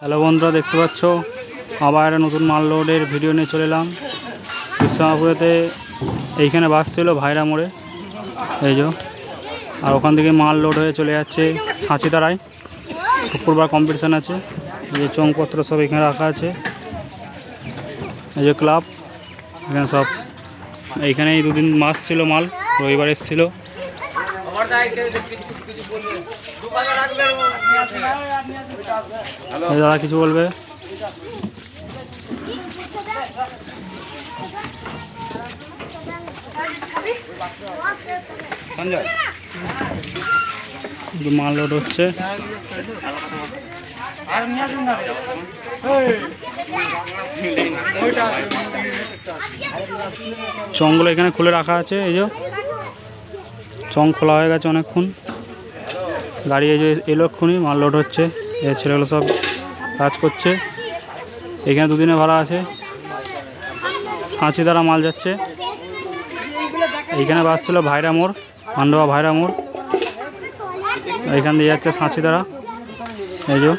Hello বন্ধুরা, দেখতে পাচ্ছ? আবার একটা নতুন মাল লোডের ভিডিও নিয়ে চলে এলাম। ইসলামপুরেতে এইখানে বাস ছিল ভাইরা মোড়ে। এই যে, আর ওখান থেকে মাল লোড হয়ে চলে যাচ্ছে সাঁচিতারায়। শুক্রবার কম্পিটিশান আছে। এই যে চংপত্র সব এখানে রাখা আছে। এই যে ক্লাব এখানে সব, এইখানেই দুদিন মাস ছিল মাল, রবিবার এসেছিল। দাদা কিছু বলবে? মাল লোড হচ্ছে। জঙ্গল এখানে খুলে রাখা আছে এই যে। চং খোলা হয়ে গেছে অনেকক্ষণ। গাড়ি এই যে এলো এক্ষুনি, মাল লোড হচ্ছে, এ ছেলেগুলো সব কাজ করছে। এখানে দুদিনে ভাড়া আছে। সাঁচি দ্বারা মাল যাচ্ছে। এইখানে বাস ছিল ভাইরা মোড় পান্ডবা ভাইরা মোড়। এইখান দিয়ে যাচ্ছে সাঁচি দ্বারা এই যে।